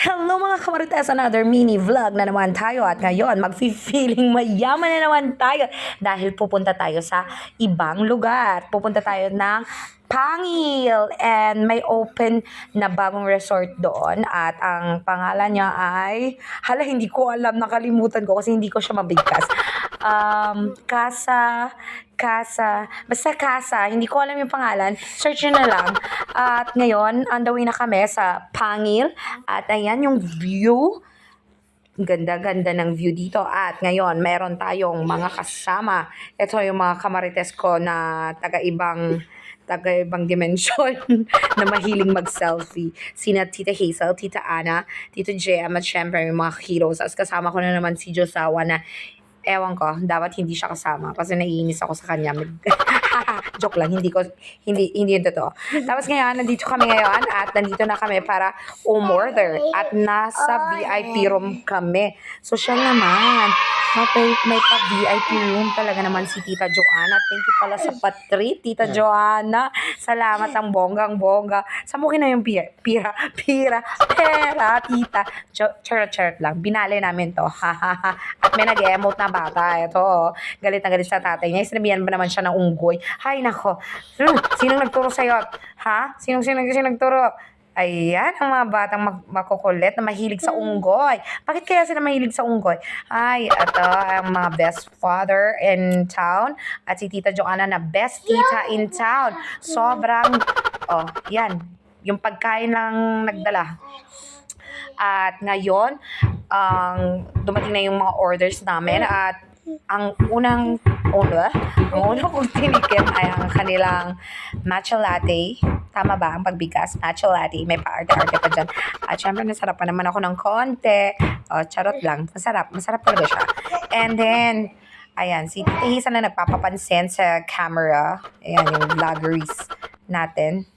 Hello mga kamarites, another mini vlog na naman tayo at ngayon magfi-feeling mayaman na naman tayo dahil pupunta tayo sa ibang lugar. Pupunta tayo ng Pangil and may open na bagong resort doon at ang pangalan niya ay hala hindi ko alam nakalimutan ko kasi hindi ko siya mabigkas. Um, Casa Casa, basta Casa, hindi ko alam yung pangalan, search nyo na lang. At ngayon, on the way na kami sa Pangil. At ayan yung view. Ganda-ganda ng view dito. At ngayon, meron tayong mga kasama. Ito yung mga kamarites ko na taga-ibang taga-ibang dimensyon na mahiling mag-selfie. Sina Tita Hazel, Tita Ana, Tito JM at syempre yung mga heroes. As kasama ko na naman si Josawa na ewan ko, dapat hindi siya kasama kasi naiinis ako sa kanya. Joke lang, hindi ko, hindi, hindi yun totoo. Tapos ngayon, nandito kami ngayon at nandito na kami para umorder at nasa VIP room kami. So siya naman, may, may pa-VIP room talaga naman si Tita Joanna. Thank you pala sa patri, Tita Joanna. Salamat ang bonggang-bongga. Sa mo na yung pira, pira, pira, pera, tita. Jo- Charot, charot lang. Binali namin to. At may nag-emote na bata. Ito, oh. galit na galit sa tatay niya. Sinabihan ba naman siya ng unggoy? Hay, nako. Hmm, sinong nagturo sa'yo? Ha? Sinong, sinong, sinong nagturo? Ayan, ang mga batang mag- makukulit na mahilig sa unggoy. Bakit kaya sila mahilig sa unggoy? Ay, ito ang mga best father in town. At si Tita Joanna na best tita in town. Sobrang, oh, yan. Yung pagkain lang nagdala. At ngayon, ang dumating na yung mga orders namin at ang unang una, ang unang kong tinikim ay ang kanilang matcha latte. Tama ba ang pagbigkas? Matcha latte. May pa-arte-arte pa dyan. At syempre, nasarapan naman ako ng konti. O, charot lang. Masarap. Masarap talaga siya. And then, ayan, si Tita Hisa na nagpapapansin sa camera. Ayan, yung vloggeries natin.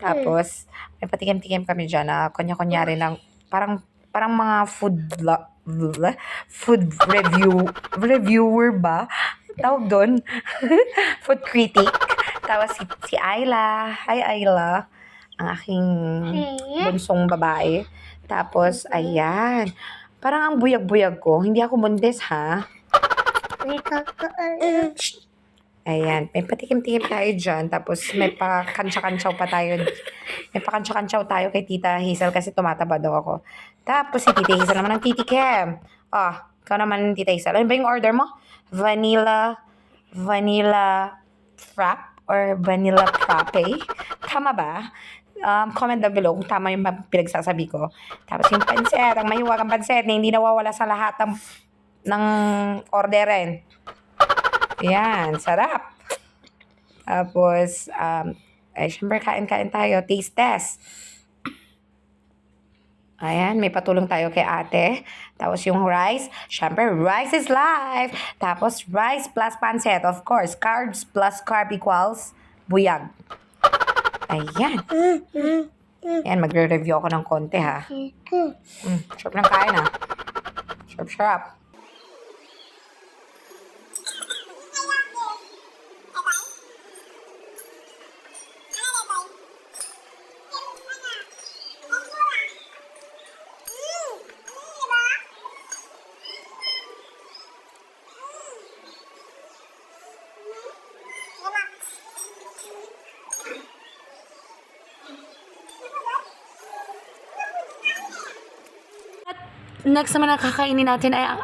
Tapos, may patikim-tikim kami dyan na kunya-kunyari ng parang parang mga food vlog- food review reviewer ba tawag doon food critic tapos si, si Ayla hi Ayla ang aking bunsong babae tapos ayan parang ang buyag-buyag ko hindi ako bundes ha. Ayan, may patikim-tikim tayo dyan. Tapos may pa-kantsa-kantsaw pa tayo. May pa-kantsa-kantsaw tayo kay Tita Hazel kasi tumataba daw ako. Tapos si Tita Hazel naman ang titikim. Ah, ikaw naman Tita Hazel. Ano ba yung order mo? Vanilla, vanilla frap or vanilla frappe? Tama ba? Um, comment down below kung tama yung pinagsasabi ko. Tapos yung pansit, ang mahiwagang pansit na hindi nawawala sa lahat ng, ng orderin. Yan, sarap. Tapos, um, eh, syempre, kain-kain tayo. Taste test. Ayan, may patulong tayo kay ate. Tapos yung rice, syempre, rice is life. Tapos, rice plus pancet, of course. Carbs plus carb equals buyag. Ayan. Ayan, magre-review ako ng konti, ha. Mm, sarap ng kain, ha. Sarap, sarap. At next naman na kakainin natin ay ang,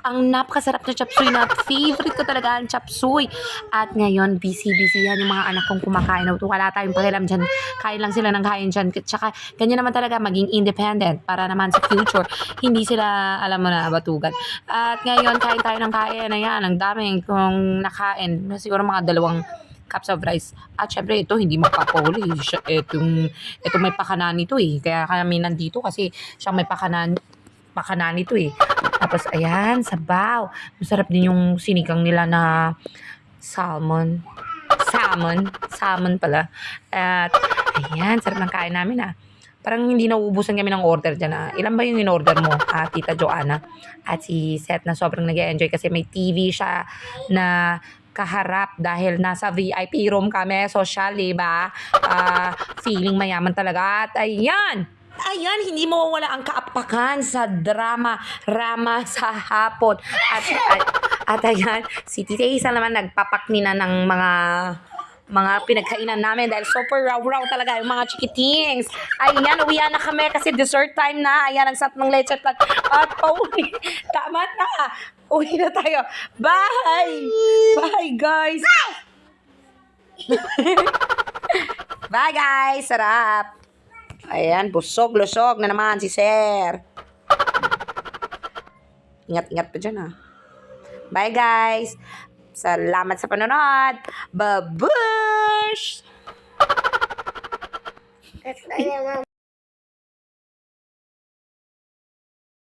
ang napakasarap na chapsuy na favorite ko talaga ang chapsuy. At ngayon, busy-busy yan yung mga anak kong kumakain. Wala tayong pakialam dyan. Kain lang sila ng kain dyan. Tsaka, ganyan naman talaga maging independent para naman sa future. Hindi sila, alam mo na, batugan. At ngayon, kain tayo ng kain. Ayan, ang daming kong nakain. Siguro mga dalawang cups of rice. At syempre, ito hindi magpapahuli. Itong, ito may pakanan nito eh. Kaya kami nandito kasi siyang may pakanan, pakanan nito eh. Tapos, ayan, sabaw. Masarap din yung sinigang nila na salmon. Salmon. Salmon pala. At, ayan, sarap ng kain namin ah. Parang hindi nauubusan kami ng order dyan ah. Ilan ba yung in-order mo, ah, Tita Joanna? At si Seth na sobrang nag enjoy kasi may TV siya na kaharap dahil nasa VIP room kami, social, ba? Ah, feeling mayaman talaga. At ayan, ayan, hindi mo wala ang kaapakan sa drama, rama sa hapon. At, at, at ayan, si Tita Isa naman nagpapaknina ng mga mga pinagkainan namin dahil super raw-raw talaga yung mga chikitings. Ayan, uwi na kami kasi dessert time na. Ayan, nagsat ng leche plan. At pauwi. Tama na. Uwi na tayo. Bye! Bye, guys! Bye, guys! Sarap! Ayan, busog, lusog na naman si Sir. Ingat-ingat pa dyan, ah. Bye, guys! Salamat sa panonood! Babush! That's.